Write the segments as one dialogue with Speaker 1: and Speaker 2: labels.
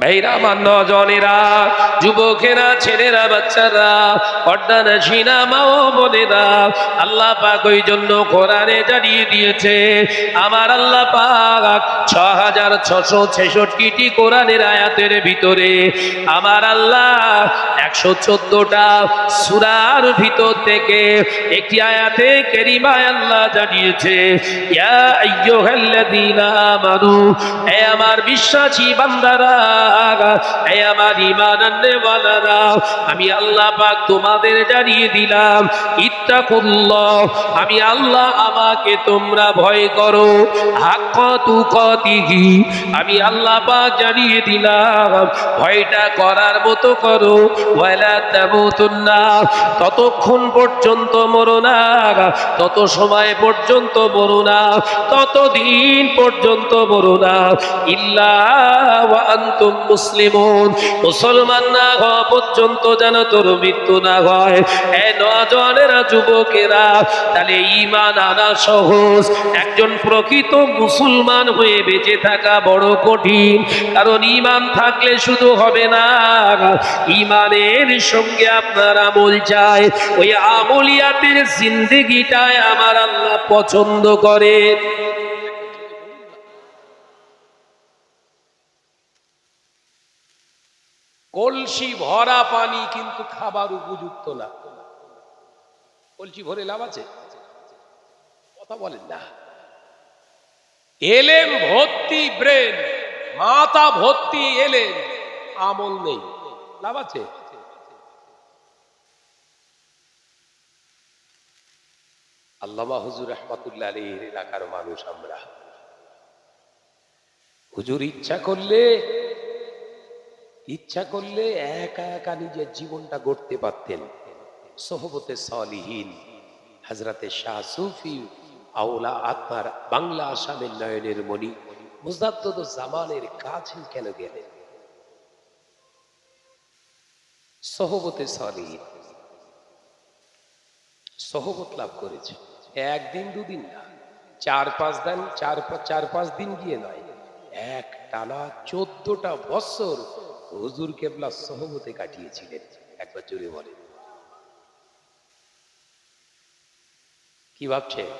Speaker 1: ভাইরা আমার নজনেরা যুবকেরা, ছেলেরা, বাচ্চারা পর্দানা সিনা মাও বোনেরা, আল্লাহ পাক ওই জন্য কোরআনে জানিয়ে দিয়েছে, আমার আল্লাহ পাক ছ হাজার ছশো ছেষট্টিটি কোরআনের আয়াতের ভিতরে আমার আল্লাহ একশো চোদ্দটা সুরার ভিতর থেকে একটি আয়াতে কেরিমায় আল্লাহ জানিয়েছে, ইয়া আইয়ুহাল্লাযীনা আমানু হে আমার বিশ্বাসী বান্দারা আমি আল্লাহ পাক তোমাদের জানিয়ে দিলাম, ইত্তাকুল্লাহ, আমি আল্লাহ আমাকে তোমরা ভয় করো আমি আল্লাহ পাক জানিয়ে দিলাম, ভয়টা করার মতো করো ততক্ষণ পর্যন্ত মরো না, তত সময় পর্যন্ত মরো না, ততদিন পর্যন্ত মরো না, ইল্লা ওয়া মুসলিমুন। মুসলমান না হওয়া পর্যন্ত যেন তোর মৃত্যু না হয়। যুবকেরা, তাহলে ইমান আনা সহজ। একজন প্রকৃত মুসলমান হয়ে বেঁচে থাকা বড় কঠিন। কারণ ইমান থাকলে শুধু হবে না। ইমানের সঙ্গে আপনার আমল চাই ওই আমলিয়াতের জিন্দিগিটায় আমার আল্লাহ পছন্দ করে কলসি ভরা পানি কিন্তু খাবার উপযুক্ত না। কলসি ভরে লাভ আছে? কথা বলেন না। এলেম ভর্তি ব্রেন, মাথা ভর্তি এলেম আমল নেই। লাভ আছে? আল্লামা হুজুর রহমাতুল্লাহ আলীর এলাকার মানুষ আমরা। হুজুর ইচ্ছা করলে ইচ্ছা করলে একা একা নিজের জীবনটা গড়তে পারতেন। সোহবতে সলিহীন, হাজরাতে শাহ সুফি, আওলা আত্মার বাংলা আসামের নয়নের মণি মুজাদ্দদ জামানের কাছে কেন গেলেন? সহবতে সলিহীন। সহবত লাভ করেছে। একদিন দুদিন না, চার পাঁচ দিন, চার চার পাঁচ দিন গিয়ে নয়, এক টানা চোদ্দটা বছর হুজুর কেবলা সহবতে কাটিয়েছিলেন। একবার জোরে বলে। কি ভাবছে?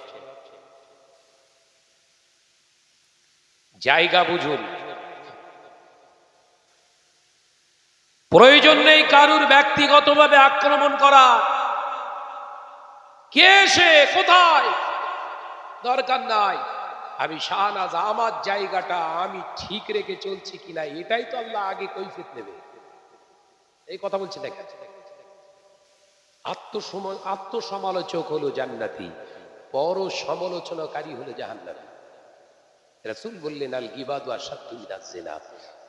Speaker 1: জায়গা বুঝুন। প্রয়োজন নেই কারুর ব্যক্তিগতভাবে আক্রমণ করা। কে সে? কোথায়? দরকার নাই। আমি শাহনাজ আমার জায়গাটা আমি ঠিক রেখে চলছি কিনা, এটাই তো আল্লাহ আগে কৈফিয়ত নেবে। এই কথা বলছি দেখ। আত্মসম আত্মসমালোচক হলো জান্নাতি পর সমালোচনাকারী হলো জাহান্নাতি রাসূল বললেন, আল গিবাদু আসাদুমিনাজ্জিনা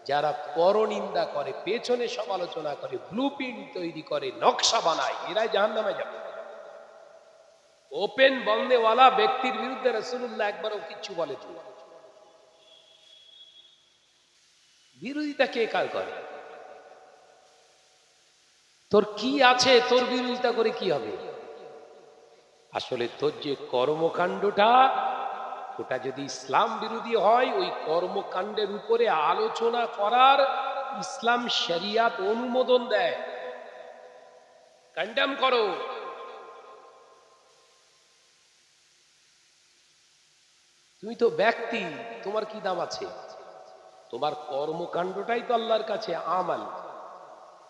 Speaker 1: যারা পরনিন্দা করে, পেছনে সমালোচনা করে, ব্লুপ্রিন্ট তৈরি করে, নকশা বানায়, এরাই জাহান্নামে যাবে। ওপেন বলনেওয়ালা ব্যক্তির বিরুদ্ধে রসুল্লাহ একবারও কিচ্ছু বলে বিরোধিতা কে কার করে? তোর কি আছে? তোর বিরোধিতা করে কি হবে? আসলে তোর যে কর্মকাণ্ডটা, ওটা যদি ইসলাম বিরোধী হয়, ওই কর্মকাণ্ডের উপরে আলোচনা করার ইসলাম শরিয়াত অনুমোদন দেয়। কন্ডেম করো। তুমি তো ব্যক্তি, তোমার কি দাম আছে? তোমার কর্মকাণ্ডটাই তো আল্লাহর কাছে আমাল।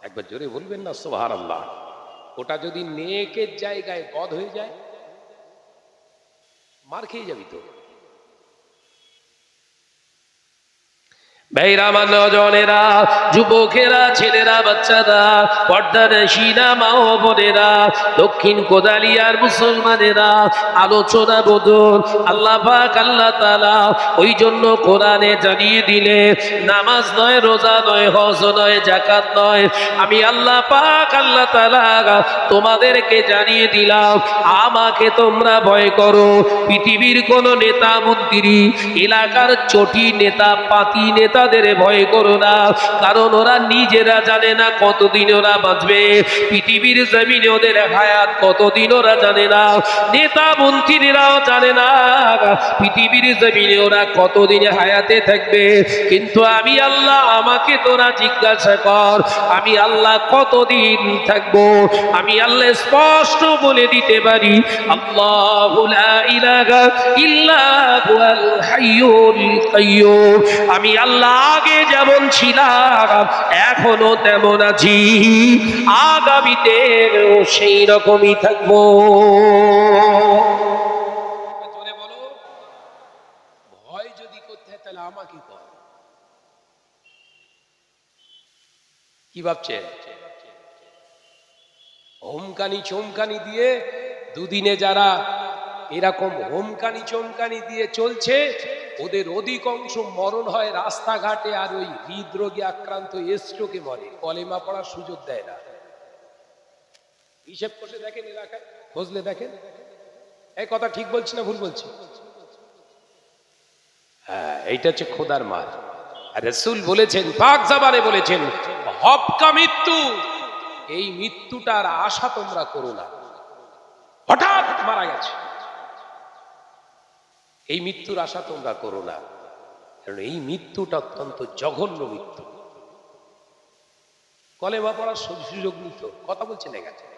Speaker 1: একবার জোরে বলবেন না সোহার আল্লাহ ওটা যদি নেকের জায়গায় বধ হয়ে যায়, মার খেয়ে যাবি তো। ভাইরা আমার নজনেরা যুবকেরা, ছেলেরা, বাচ্চারা পর্দার শিনা মা ও বোনেরা, দক্ষিণ কোদালিয়ার মুসলমানেরা, আলোচনা বোধন আল্লাহ পাক, আল্লাহ তালা ওই জন্য কোরআনে জানিয়ে দিলে, নামাজ নয়, রোজা নয়, হজ নয় জাকাত নয়, আমি আল্লাহ পাক, আল্লাহ তালা তোমাদেরকে জানিয়ে দিলাম, আমাকে তোমরা ভয় করো, পৃথিবীর কোন নেতা মন্ত্রী, এলাকার চটি নেতা, পাতি নেতা নেতাদের ভয় করো না। কারণ ওরা নিজেরা জানে না কতদিন ওরা বাঁচবে। পৃথিবীর জমিনে ওদের হায়াত কতদিন ওরা জানে না। নেতা মন্ত্রীরাও জানে না। পৃথিবীর জমিনে ওরা কতদিন হায়াতে থাকবে। কিন্তু আমি আল্লাহ, আমাকে তোরা জিজ্ঞাসা কর, আমি আল্লাহ কতদিন থাকব? আমি আল্লাহ স্পষ্ট বলে দিতে পারি আমি আল্লাহ আগে যেমন ছিলাম, এখনও তেমন আছি। আগামীতে সেই রকমই থাকব।
Speaker 2: কি ভাবছেন? হোমকানি চমকানি দিয়ে দুদিনে যারা এরকম হোমকানি চমকানি দিয়ে চলছে ওদের অধিকাংশ মরণ হয় রাস্তাঘাটে আর ওই হৃদরোগে আক্রান্ত এস্ট্রোকে মরে কলেমা পড়ার সুযোগ দেয় না। হিসেব করে দেখেন এলাকায়, খোঁজলে দেখেন। এই কথা ঠিক বলছি না ভুল বলছি? হ্যাঁ এইটা হচ্ছে খোদার মার রসুল বলেছেন, পাক জাবানে বলেছেন, হপকা মৃত্যু, এই মৃত্যুটার আশা তোমরা করো না। হঠাৎ মারা গেছে। এই মৃত্যুর আশা তোমরা করো না। কারণ এই মৃত্যুটা অত্যন্ত জঘন্য মৃত্যু। কলেমা পড়ার সুযোগ নিত। কথা বলছে না গেছে।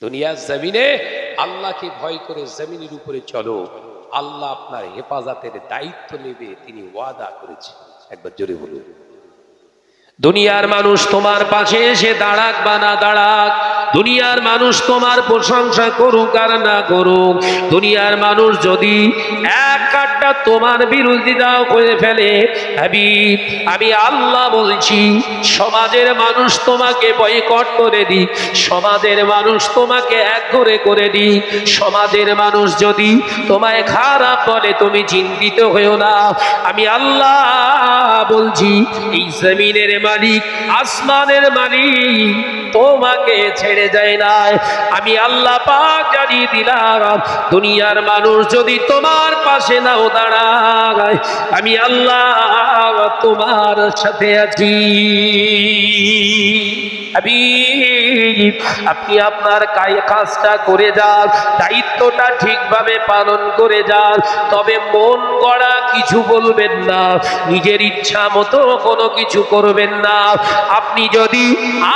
Speaker 2: দুনিয়ার জমিনে আল্লাহকে ভয় করে জমিনের উপরে চলো। আল্লাহ আপনার হেফাজতের দায়িত্ব নেবে, তিনি ওয়াদা করেছেন। একবার জোরে বলুন।
Speaker 1: দুনিয়ার মানুষ তোমার পাশে এসে দাঁড়াক বা না দাঁড়াক দুনিয়ার মানুষ তোমার প্রশংসা করুক আর না করুক, দুনিয়ার মানুষ যদি এক কাঠটা তোমার বিরোধিতাও করে ফেলে, হাবিব, আমি আল্লাহ বলছি, সমাজের মানুষ তোমাকে বয়কট করে দিক, সমাজের মানুষ তোমাকে এক করে করে দিক, সমাজের মানুষ যদি তোমায় খারাপ বলে, তুমি চিন্তিত হয়েও না, আমি আল্লাহ বলছি, এই জমিনের মালিক, আসমানের মালিক, তোমাকে ছেড়ে যায় না আমি আল্লাহ পাক জানিয়ে দিলাম, দুনিয়ার মানুষ যদি তোমার পাশে নাও দাঁড়ায়, আমি আল্লাহ তোমার সাথে আছি। আপনি আপনার কাজটা করে যান, দায়িত্বটা ঠিকভাবে পালন করে যান, তবে মন গড়া কিছু বলবেন না, নিজের ইচ্ছা মতো কোনো কিছু করবেন না। আপনি যদি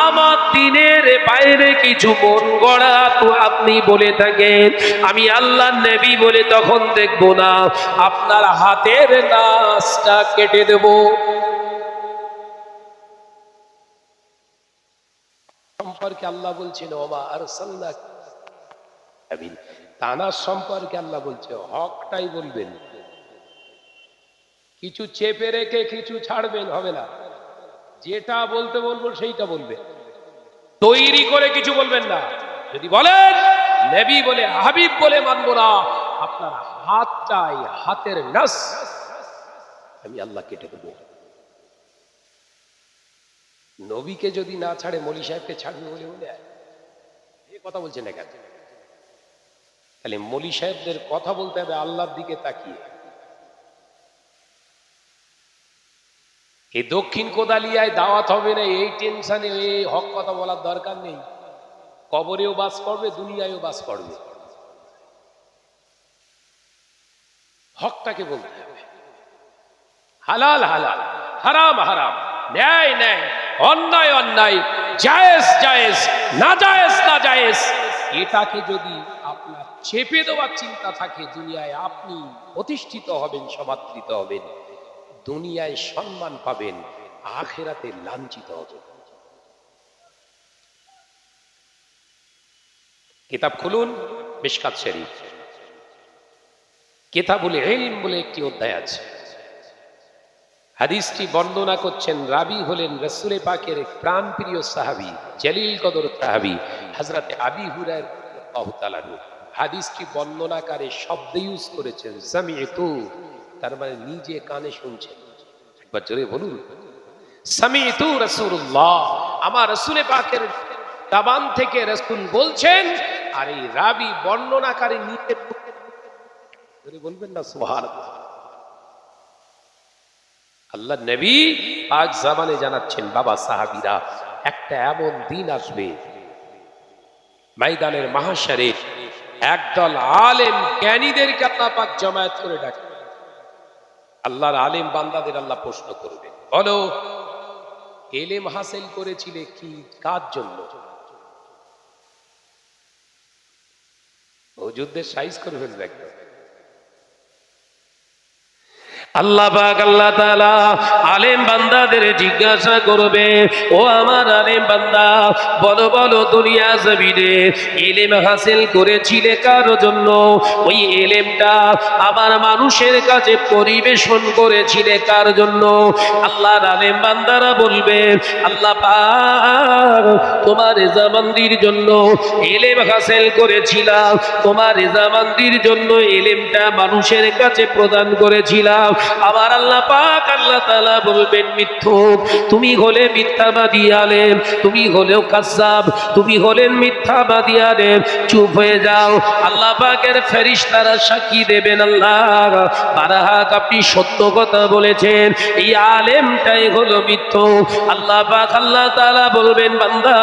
Speaker 1: আমার দিনের বাইরে কিছু মন গড়া তো আপনি বলে থাকেন, আমি আল্লাহ নেবি বলে তখন দেখব না, আপনার হাতের নাচটা কেটে দেবো।
Speaker 2: সম্পর্কে আল্লাহ বলছেন, ওমা আর তানার সম্পর্কে আল্লাহ বলছে, হকটাই বলবেন। কিছু চেপে রেখে কিছু ছাড়বেন, হবে না। যেটা বলতে বলব, সেইটা বলবেন। তৈরি করে কিছু বলবেন না। যদি বলেন, নেবি বলে, হাবিব বলে মানবো না। আপনার হাতটাই, হাতের নাস আমি আল্লাহ কেটে দেবো। নবীকে যদি না ছাড়ে, মলি সাহেবকে ছাড়বে বলে বলে এ কথা বলছে না কেন? তাহলে মলি সাহেবদের কথা বলতে হবে, আল্লাহর দিকে তাকিয়ে। এই দক্ষিণ কোদালিয়ায় দাওয়াত হবে না, এই টেনশনে এই হক কথা বলার দরকার নেই। কবরেও বাস করবে, দুনিয়ায়ও বাস করবে। হকটাকে বলতে হবে। হালাল হালাল, হারাম হারাম। ন্যায় ন্যায়। অন্যায় অন্যায়, জায়েজ জায়েজ, না জায়েজ না জায়েজ, এটাকে যদি আপনার চেপে দেওয়ার চিন্তা থাকে, দুনিয়ায় আপনি প্রতিষ্ঠিত হবেন, সমাদৃত হবেন, দুনিয়ায় সম্মান পাবেন, আখেরাতে লাঞ্ছিত হবেন। কিতাব খুলুন, মিশকাত শরীফ। কিতাবুল ইলম বলে একটি অধ্যায় আছে। হাদিসটি বর্ণনা করছেন রাবি হলেন রসুলে পাকের প্রাণ প্রিয় সাহাবি, জলিল কদর সাহাবি হাজরাতে আবি হুরার তালানু হাদিসটি বর্ণনাকারে শব্দ ইউজ করেছেন সামিতু তার মানে নিজে কানে শুনছেন। একবার জোরে বলুন। সামিতু রসুল্লাহ আমার রসুলে পাকের দাবান থেকে রসুল বলছেন, আর এই রাবি বর্ণনাকারী নিজে বলবেন না সুহান আল্লাহ নবী পাক জামানে জানাচ্ছেন, বাবা সাহাবিরা, একটা এমন দিন আসবে, ময়দানের মাহাসারে একদল আলেম জ্ঞানীদেরকে আল্লাহ পাক জমায়েত করে ডাকে। আল্লাহর আলেম বান্দাদের আল্লাহ প্রশ্ন করবে, বলো, এলেম হাসিল করেছিলে কি, কার জন্য? ও যুদ্ধের সাইজ করে ফেলবে
Speaker 1: আল্লাহ পাক, আল্লাহ তাআলা আলেম বান্দাদের জিজ্ঞাসা করবে, ও আমার আলেম বান্দা, বলো বলো দুনিয়া জমিনে এলেম হাসিল করেছিলে কার জন্য? ওই এলেমটা আমার মানুষের কাছে পরিবেশন করেছিলে কার জন্য? আল্লাহর আলেম বান্দারা বলবে, আল্লাহ পাক, তোমার রেজামান্দির জন্য এলেম হাসিল করেছিলাম। তোমার রেজামান্দির জন্য এলেমটা মানুষের কাছে প্রদান করেছিলাম। আবার আল্লাহ পাক আল্লাহ তাআলা বলবেন, মিথ্যুক। তুমি হলে মিথ্যাবাদী আলেম, তুমি হলেও কাসাব তুমি হলেন মিথ্যাবাদী আলেম। চুপ হয়ে যাও। আল্লাহ পাকের ফেরেশতারা সাক্ষী দেবেন আল্লাহ বারাহাক আপনি সত্য কথা বলেছেন। এই আলেমটাই হলো মিথ্যু আল্লাহ পাক আল্লাহ তাআলা বলবেন বান্দা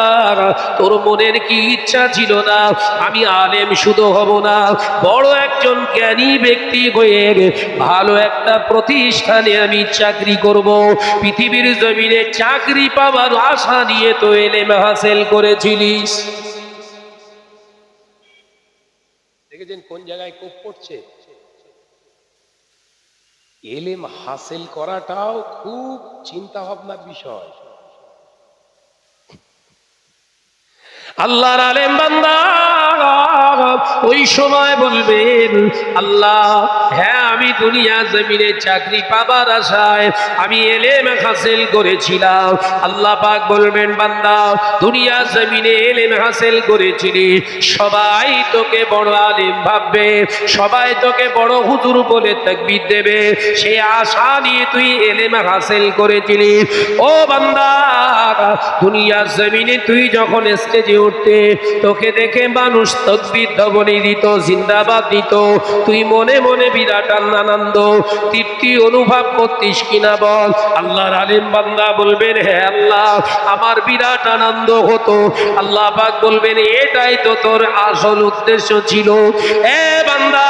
Speaker 1: তোর মনের কি ইচ্ছা ছিল না? আমি আলেম শুধু হব না। বড় একজন জ্ঞানী ব্যক্তি হয়ে ভালো একটা প্রতিষ্ঠানে আমি চাকরি করব। পৃথিবীর জমিনে চাকরি পাওয়ার আশা নিয়ে তো এলেম হাসেল করেছিলিস।
Speaker 2: দেখেছেন কোন জায়গায় কোপ পড়ছে? এলেম হাসিল করাটাও খুব চিন্তা ভাবনার বিষয়।
Speaker 1: আল্লাহর আলেম বান্দা, ওই সময় বলবেন, আল্লাহ হ্যাঁ আমি দুনিয়া জমিনে চাকরি পাবার আশায়, আমি এলেম হাসিল করেছিলাম। আল্লাহ পাক বলবেন, বান্দা, দুনিয়া জমিনে এলেম হাসিল করেছিলি, সবাই তোকে বড় আলেম ভাববে, সবাই তোকে বড় হুজুর বলে তাকবীর দেবে সে আশা নিয়ে তুই এলেম হাসিল করেছিলি। ও বান্দা, দুনিয়া জমিনে তুই যখন স্টেজে উঠতে তোকে দেখে মানুষ তকবির ধবনি দিত, জিন্দাবাদ দিত। তুই মনে মনে বিরাট আনন্দ তৃপ্তি অনুভব করতিস কিনা বল? আল্লাহর আলিম বান্দা বলবেন, হে আল্লাহ, আমার বিরাট আনন্দ হতো। আল্লাহ পাক বলবেন, এটাই তো তোর আসল উদ্দেশ্য ছিল। এ বান্দা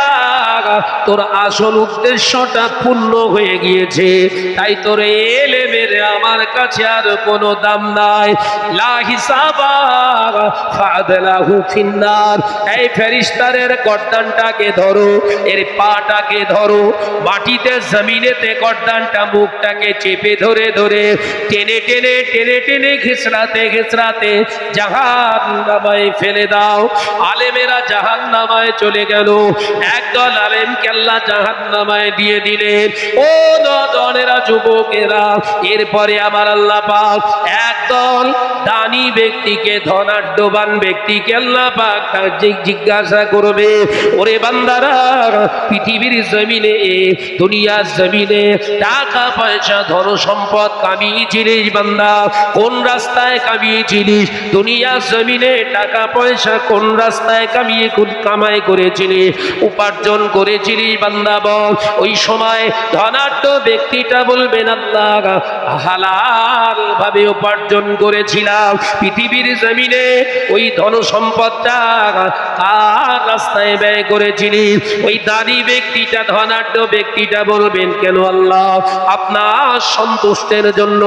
Speaker 1: তোর আসল উদ্দেশ্যটা পূর্ণ হয়ে গিয়েছে। তাই তোর এলেমের আমার কাছে আর কোনো দাম নাই। এই ফেরিস্তারের গর্দানটাকে ধরো, এর পাটাকে ধরো, মাটিতে, জমিনেতে গর্দানটা, মুখটাকে চেপে ধরে ধরে, টেনে টেনে টেনে টেনে ঘেসরাতে ঘেসরাতে জাহান ফেলে দাও। আলেমেরা জাহান চলে গেল। একদল আলেম কেল্লা জাহান নামায় দিয়ে দিলেন। ও দনেরা যুবকেরা, এরপরে আমার আল্লাহ পাক একদল দানি ব্যক্তিকে ধনাঢ্যবান ব্যক্তিকে আল্লাহ পাক তার জিজ্ঞাসা করবে, ওরে বান্দারা, পৃথিবীর জমিনে, দুনিয়ার জমিনে টাকা পয়সা ধন সম্পদ কামিয়েছিলিস বান্দা? কোন রাস্তায় কামিয়েছিলিস? দুনিয়ার জমিনে টাকা পয়সা কোন রাস্তায় কামিয়ে, কামাই করেছিলিস? উপার্জন করেছিলিস বান্দা বল, ওই সময় ধনাঢ্য ব্যক্তিটা বলবেন আল্লাহ, হালাল ভাবে উপার্জন করেছিলাম। পৃথিবীর জমিনে ওই ধন সম্পদটা কার রাস্তায় ব্যয় করেছিলি। ওই দানি ব্যক্তিটা, ধনাঢ্য ব্যক্তিটা বলবেন, কেন আল্লাহ, আপনার সন্তুষ্টের জন্য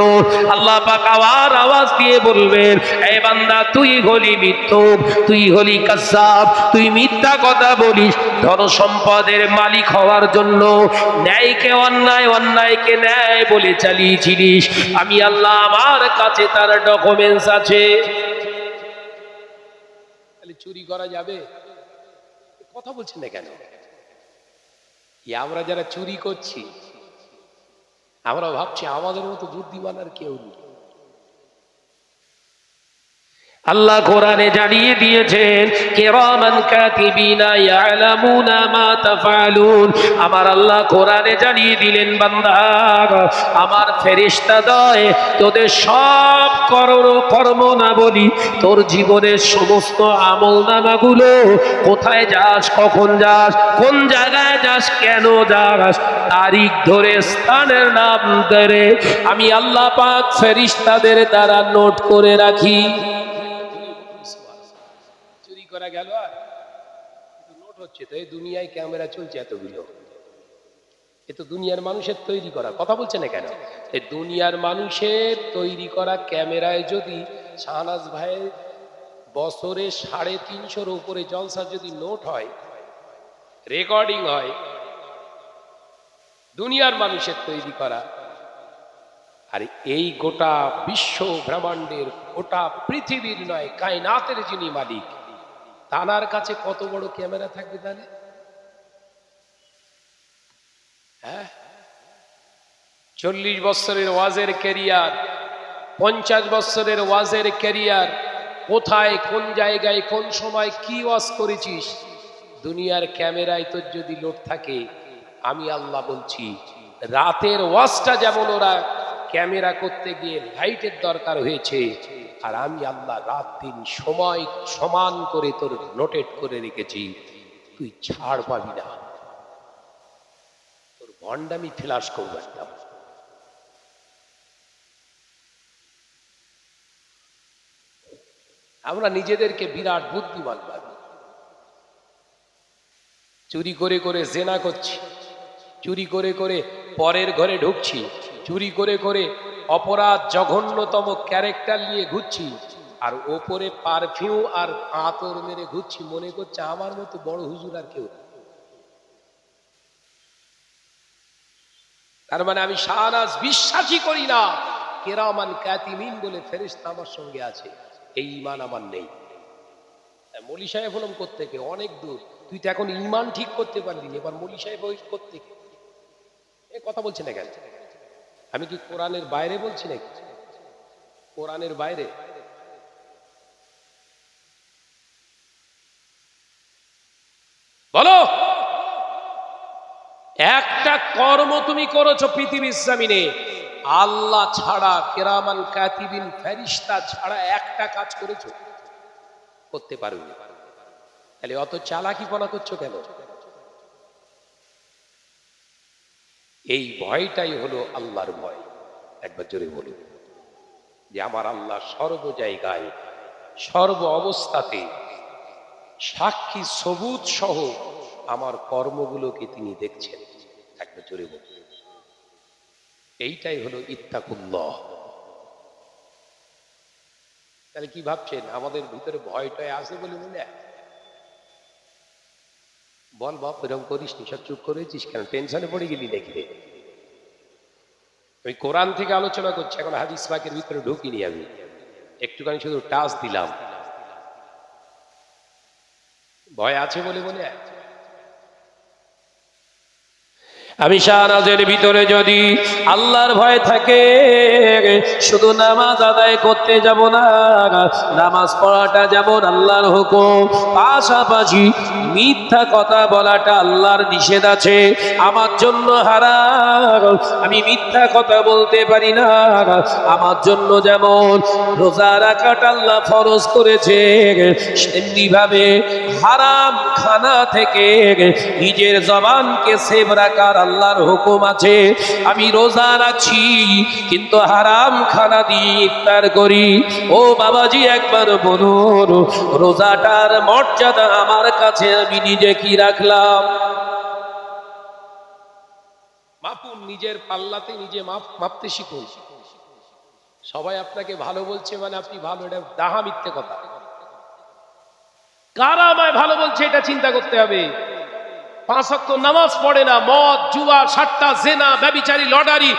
Speaker 1: আল্লাহ পাক আবার আওয়াজ দিয়ে বলবেন, এ বান্দা, তুই হলি মিথ্যুক, তুই হলি কাসাব তুই মিথ্যা কথা বলিস ধন সম্পদের মালিক হওয়ার জন্য ন্যায়কে অন্যায়, অন্যায়কে ন্যায় বলে চালিয়েছিলিস। আমি আল্লাহ আমার কাছে তার ডকুমেন্টস আছে।
Speaker 2: চুরি করা যাবে? কথা বলছেন না কেন? আমরা যারা চুরি করছি আমরা ভাবছি আমাদের মতো বুদ্ধিমান আর কেউ নেই।
Speaker 1: আল্লাহ কোরআনে জানিয়ে দিয়েছেন, কিরামান কাতিবিনা ইয়ালামুনা মা তাফালুন। আমার আল্লাহ কোরআনে জানিয়ে দিলেন, বান্দা, আমার ফেরেশতা দয়, তোদের সব করণ কর্ম না বলি তোর জীবনের সমস্ত আমল নামাগুলো কোথায় যাস, কখন যাস, কোন জায়গায় যাস, কেন যাস, তারিখ ধরে স্থানের নাম ধরে আমি আল্লাহ পাক ফেরিস্তাদের দ্বারা নোট করে রাখি।
Speaker 2: করা গেল আর? নোট হচ্ছে তো, এই দুনিয়ায় ক্যামেরা চলছে এতগুলো। এ তো দুনিয়ার মানুষের তৈরি করা, কথা বলছে না কেন? এই দুনিয়ার মানুষের তৈরি করা ক্যামেরায় যদি শাহনাজ ভাইয়ের বছরে সাড়ে তিনশোর উপরে জলসা যদি নোট হয় রেকর্ডিং হয়, দুনিয়ার মানুষের তৈরি করা, আর এই গোটা বিশ্ব ব্রহ্মাণ্ডের গোটা পৃথিবীর নয়, কায়নাতের যিনি মালিক তানার কাছে কত বড় ক্যামেরা থাকবে তাহলে? হ্যাঁ? চল্লিশ বছরের ওয়াজের ক্যারিয়ার, পঞ্চাশ বছরের ওয়াজের ক্যারিয়ার, কোথায়, কোন জায়গায়, কোন সময় কি ওয়াজ করেছিস? দুনিয়ার ক্যামেরায় তোর যদি লোড থাকে, আমি আল্লাহ বলছি, রাতের ওয়াজটা যেমন ওরা ক্যামেরা করতে গিয়ে লাইটের দরকার হয়েছে আর আমি আল্লাহ রাত দিন সময় সমান করে তোর নোটেট করে রেখেছি। তুই ছাড় পাবি না। তোর ভণ্ডামি ফ্লাশ করব একটা আমরা নিজেদেরকে বিরাট বুদ্ধিমান ভাবি। চুরি করে করে জেনা করছি। চুরি করে করে পরের ঘরে ঢুকছি। চুরি করে করে অপরাধ জঘন্যতম ক্যারেক্টার নিয়ে ঘুরছি। আর ওপরে পারফিউম আর আতর মেরে ঘুরছি। মনে করছে আমার মতো বড় হুজুর আর কেউ তার মানে আমি শাহনাজ বিশ্বাসই করি না। কেরামান ক্যাতিমিন বলে ফেরিস্তা আমার সঙ্গে আছে। এই ইমান আমার নেই। মলি সাহেব হলাম কোত্থেকে? অনেক দূর। তুই তো এখন ইমান ঠিক করতে পারলি এবার মলি সাহেব কোত্থেকে? এ কথা বলছে না কেন? আমি কি কোরআনের বাইরে বলছি নাকি? কোরআনের বাইরে। বলো! একটা কর্ম তুমি করেছ পৃথিবীর জামিনে, আল্লাহ ছাড়া কেরামান কাতিবিন ফেরিস্তা ছাড়া একটা কাজ করেছ? করতে পারবে তাহলে অত চালাকিপনা করছ কেন? এই ভয়টাই হলো আল্লাহর ভয়। একবার জোরে বলুন। যে আমার আল্লাহ সর্ব জায়গায়, সর্ব অবস্থাতে সাক্ষী সবুজ সহ আমার কর্মগুলোকে তিনি দেখছেন। একবার জোরে বলুন। এইটাই হলো ইত্তাকুল্লাহ। তাহলে কি ভাবছেন? আমাদের ভিতরে ভয়টায় আছে বলে মনে হয়? বল বাপ, এরকম করিস নি, সব চুপ করেছিস কেন? টেনশনে পড়ে গেলি দেখি রে? ওই কোরআন থেকে আলোচনা করছি, এখন হাদিস পাকের ভিতরে ঢুকিনি আমি। একটুখানি শুধু টাচ দিলাম। ভয় আছে বলে মনে হয়
Speaker 1: আমি শাহনাজের ভিতরে যদি আল্লাহর ভয় থাকে, শুধু নামাজ আদায় করতে যাব না। নামাজ পড়াটা যেমন আল্লাহর হুকুম, পাশাপাশি মিথ্যা কথা বলাটা আল্লাহর নিষেধ আছে। আমার জন্য হারাম, আমি মিথ্যা কথা বলতে পারি না। আমার জন্য যেমন রোজা রাখাটা আল্লাহ ফরজ করেছে সেমনি ভাবে হারাম খানা থেকে নিজের জবানকে সেভ রাখার আল্লাহর হুকুম আছে, আমি রোজা রাখছি, কিন্তু হারাম খানা দিয়ে ইফতার করি। ও বাবাজি, একবার বলুন, রোজাটার মর্যাদা আমার কাছে আমি নিজে কি রাখলাম?
Speaker 2: মাপুন নিজের পাল্লাতে নিজে মাপ মাপতে শিখুন। সবাই আপনাকে ভালো বলছে মানে আপনি ভালো, এটা দাহা মিথ্যে কথা। কারা আমায় ভালো বলছে এটা চিন্তা করতে হবে? পাঁচ অক্ট নামাজ পড়ে না, মদ, জুয়া, সাট্টা, জেনা, ব্যবিচারী, লটারি,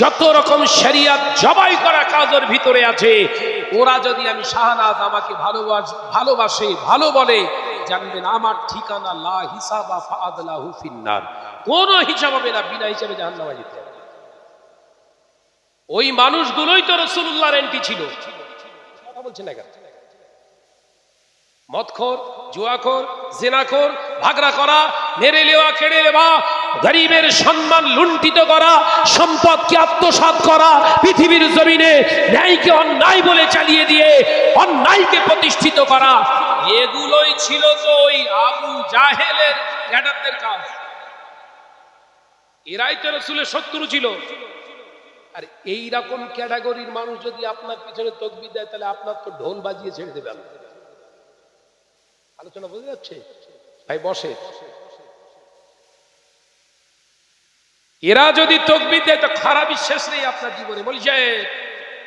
Speaker 2: যত রকম শরিয়াত জবাই করা কাজের ভিতরে আছে, ওরা যদি আমি শাহনাজ আমাকে ভালোবাস, ভালোবাসে, ভালো বলে, জানবেন আমার ঠিকানা লা হিসাবা ফাদলা হুফিন্নার কোন হিসাব হবে না, বিনা হিসাবে জাহান্নামে ওই মানুষগুলোই তো রসুল্লাহর এন্টি ছিল। কথা বলছেন না মদখোর, জুয়াখোর, জেনাখোর ভাগরা করা মেরে লেওয়া কেড়ে নেওয়া গরিবের সম্মান লুণ্ঠিত করা, সম্পদকে আত্মসাৎ করা, পৃথিবীর জমিনে ন্যায়কে অন্যায় বলে চালিয়ে দিয়ে অন্যায়কে প্রতিষ্ঠিত করা, এগুলোই ছিল তো ওই আবু জাহেলের ক্যাডারদের কাজ এরাই তো রসুলের শত্রু ছিল আর এই রকম ক্যাটাগরির মানুষ যদি আপনার পিছনে তকবির দেয়, তাহলে আপনার তো ঢোল বাজিয়ে ছেড়ে দেবে আল্লাহ। আলোচনা বোঝা যাচ্ছে? ভাই, বসে। এরা যদি তকবির দেয়, তো খারাপ বিশ্বাস নেই আপনার জীবনে। বলি, যে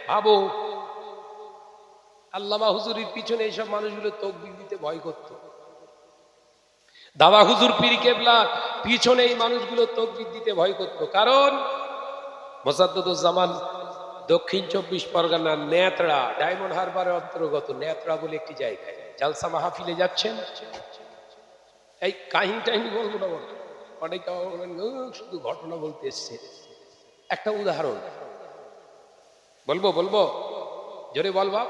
Speaker 2: ভাবো, আল্লামা হুজুরির পিছনে এইসব মানুষগুলো তকবির দিতে ভয় করত। দাদা হুজুর, পীর কেবলা, পিছনে এই মানুষগুলো তকবির দিতে ভয় করত। কারণ, মোসাদ্দুজ্জামান দক্ষিণ চব্বিশ পরগনার নেত্রা, ডায়মন্ড হারবারের অন্তর্গত, নেত্রা বলে একটি জায়গায়। জালসা মাহফিলে যাচ্ছেন। এই কাহিনী টাহিনী বলব না বলো। অনেকে শুধু ঘটনা বলতে এসছে। একটা উদাহরণ। বলব বলব? জোরে বল বাপ।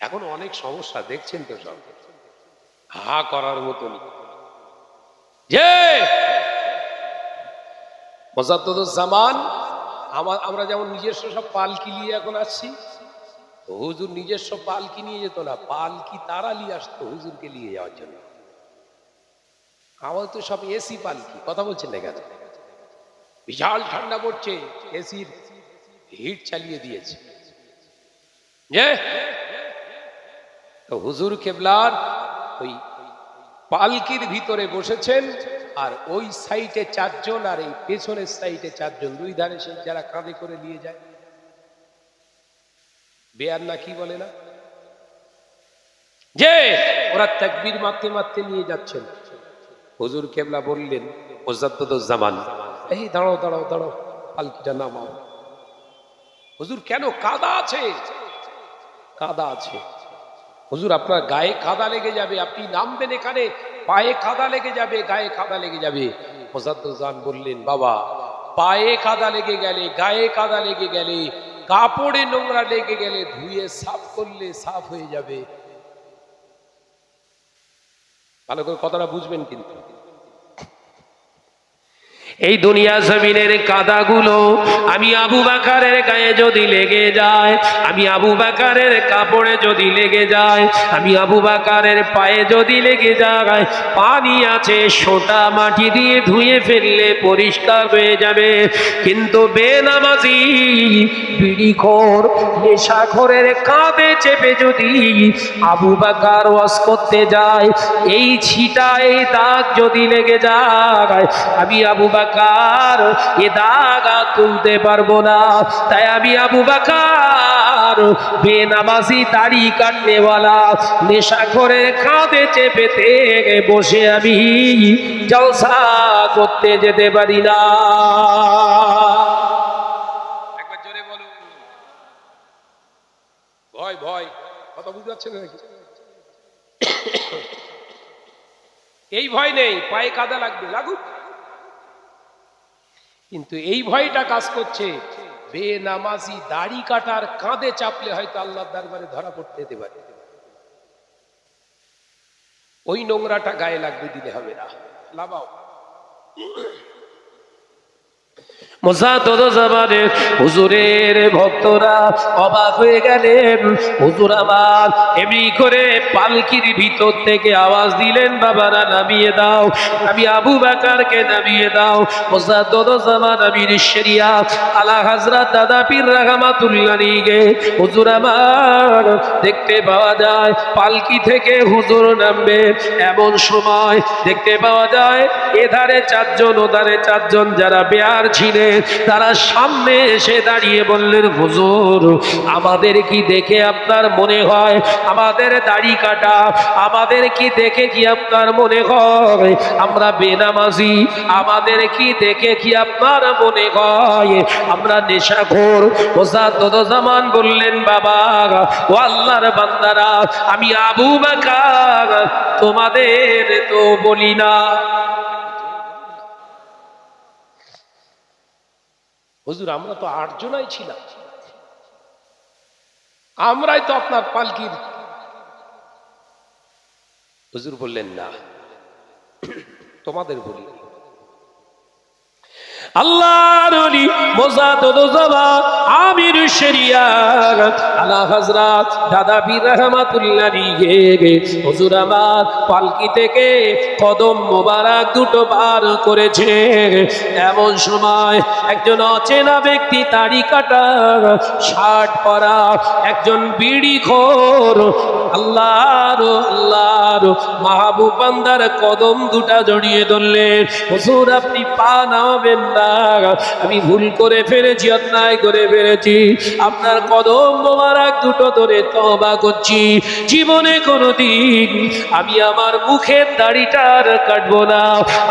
Speaker 2: এখন অনেক সমস্যা, দেখছেন তো সব। হা করার মতনই যে মোজাদ্দুজ্জামান আমার, আমরা যেমন নিজস্ব সব পালকি নিয়ে এখন আসছি তো হুজুর নিজস্ব পালকি নিয়ে যেত না, পালকি তারা নিয়ে আসতো হুজুরকে নিয়ে যাওয়ার জন্য। আমার তো সব এসি পালকি, কথা বলছেন না কেন? বিশাল ঠান্ডা পড়ছে, এসির হিট চালিয়ে দিয়েছে। যে? তো হুজুর কেবলার ওই পালকির ভিতরে বসেছেন, আর ওই সাইডে চারজন, আর এই পেছনের সাইডে চারজন, দুই ধারে সেই যারা কাঁধে করে নিয়ে যায়। বেয়ার না কি বলে না? যে ওরা তাকবীর মারতে মারতে নিয়ে যাচ্ছেন। হুজুর কেবলা বললেন ওজাদ্দুজ্জামান এই দাঁড়াও দাঁড়াও দাঁড়াও, পালকিটা নামাও। হুজুর, কেন? কাদা আছে। কাদা আছে। হুজুর, আপনার গায়ে কাদা লেগে যাবে। আপনি নামবেন এখানে, পায়ে কাদা লেগে যাবে, গায়ে কাদা লেগে যাবে। মোসাদ্দুজান বললেন, বাবা, পায়ে কাদা লেগে গেলে, গায়ে কাদা লেগে গেলে কাপড়ে নোংরা ডেকে গেলে ধুয়ে সাফ করলে সাফ হয়ে যাবে। ভালো করে কথাটা বুঝবেন কিন্তু।
Speaker 1: এই দুনিয়া জমিনের কাদাগুলো আমি আবু বাকারের গায়ে যদি লেগে যায়, আমি আবু বাকারের কাপড়ে যদি লেগে যায়, আমি আবু বাকারের পায়ে যদি লেগে যায়, পানি আছে সোটা মাটি দিয়ে ধুয়ে ফেললে পরিষ্কার হয়ে যাবে। কিন্তু বেনামাজি বিড়িখোর, নেশাখোরের কাঁধে চেপে যদি আবু বাকার ওয়াজ করতে যায়, এই ছিটা এই দাগ যদি লেগে যায়, আমি আবু বাকার এ দাগ তুলতে পারব না। তাই আমি আবু বাকার, বেনামাজি দাড়ি কাটনেওয়ালা নেশা করে কাঁধে চেপেতে বসে আমি জলসা করতে যেতে পারি না।
Speaker 2: এই ভয় নেই, পায়ে কাদা লাগবে, লাগুক। কিন্তু এই ভয়টা কাজ করছে। বেনামাজি দাড়ি কাটার কাঁধে চাপলে হয়তো আল্লাহর দরবারে ধরা পড়তে যেতে পারে। ওই নোংরাটা গায়ে লাগবে, দিলে হবে না। লাভাও।
Speaker 1: জামানে হুজুরের ভক্তরা অবাক হয়ে গেলেন। হুজুর আমার এমনি করে পালকির ভিতর থেকে আওয়াজ দিলেন, বাবারা, নামিয়ে দাও। আমি আবু বাকারকে নামিয়ে দাও। মোসাদদ জামান আমির আলা হাজরাত দাদা পীর রাহমাতুল্লাহ নিগে হুজুর আমার দেখতে পাওয়া যায়, পালকি থেকে হুজুর নামবে এমন সময়। দেখতে পাওয়া যায়, এধারে চারজন, ওধারে চারজন যারা বেয়ার ছিলেন। তারা সামনে এসে দাঁড়িয়ে বললেন, হুজুর, আমাদের কি দেখে আপনার মনে হয়? আমাদের দাড়ি কাটা, আমাদের কি দেখে কি আপনার মনে হয়? আমরা বেনামাজি, আমাদের কি দেখে কি আপনার মনে হয়? আমরা নেশাখোর। ওসাদুজ্জামান বললেন, বাবা ও আল্লাহর বান্দারা, আমি আবু বাকার, তোমাদের তো বলি না।
Speaker 2: হুজুর, আমরা তো আটজনাই ছিলাম। আমরাই তো আপনার পালকির। হুজুর বললেন, না, তোমাদের বলি।
Speaker 1: আল্লাহর ওলি তো জবা আমির শরিয়াত আলা হযরত দাদা পীর রহমাতুল্লাহ গে। হুজুর আমার পালকি থেকে কদম মোবারক দুটো বার করেছে। এমন সময় একজন অচেনা ব্যক্তি তাড়ি কাটা শার্ট পরা একজন বিড়ি খোর, আল্লাহর আল্লাহর মাহবুব বান্দার কদম দুটা জড়িয়ে ধরলেন। হুজুর আপনি পা নামাবেন না। আমি ভুল করে ফেলেছি, অন্যায় করে ফেলেছি আপনার কদম মোবারক দুটো ধরে তবা করছি। জীবনে কোনোদিন আমি আমার মুখের দাড়িটা আর কাটবো না।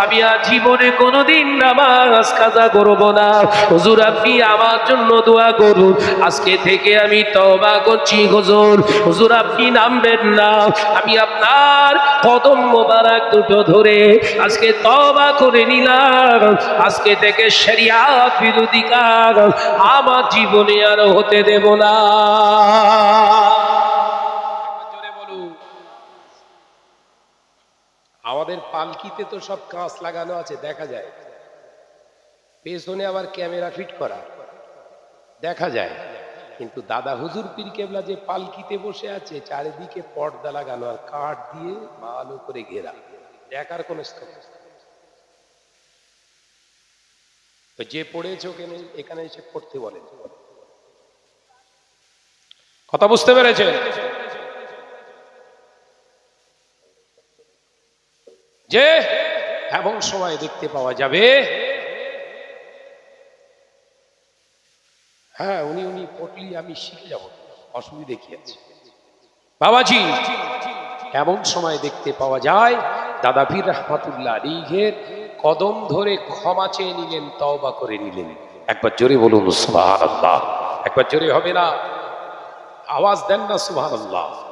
Speaker 1: আমি আর জীবনে কোনোদিন নামাজ কাজা করব না। হুজুর, আপনি আমার জন্য দোয়া করুন। আজকে থেকে আমি তবা করছি, হুজুর। হুজুর, আপনি নামবেন না। আমি আপনার কদম মোবারক দুটো ধরে আজকে তবা করে নিলাম। আজকে থেকে শরিয়াত বিরোধী কাজ আমার জীবনে আর হতে দেব না।
Speaker 2: আমাদের পালকিতে তো সব কাঁচ লাগানো আছে, দেখা যায়। পেছনে আবার ক্যামেরা ফিট করা, দেখা যায়। কিন্তু দাদা হুজুর পীর কেবলা যে পালকিতে বসে আছে, চারিদিকে পর্দা লাগানো আর কাঠ দিয়ে ভালো করে ঘেরা। দেখার কোন স্থল নেই। তো যে পড়েছে ওকে এখানে এসে পড়তে বলে। কথা বুঝতে পেরেছে যে এমন সময় দেখতে পাওয়া যাবে। হ্যাঁ উনি উনি পটলি আমি শিখে যাব। অসুবিধে কি আছে? বাবাজি, এমন সময় দেখতে পাওয়া যায়, দাদা পীর রহমাতুল্লাহ আলীঘের কদম ধরে ক্ষমা চেয়ে নিলেন, তওবা করে নিলেন। একবার জোরে বলুন, সুবহানাল্লাহ। একবার জোরে হবে না? আওয়াজ দেন না, সুবহানাল্লাহ।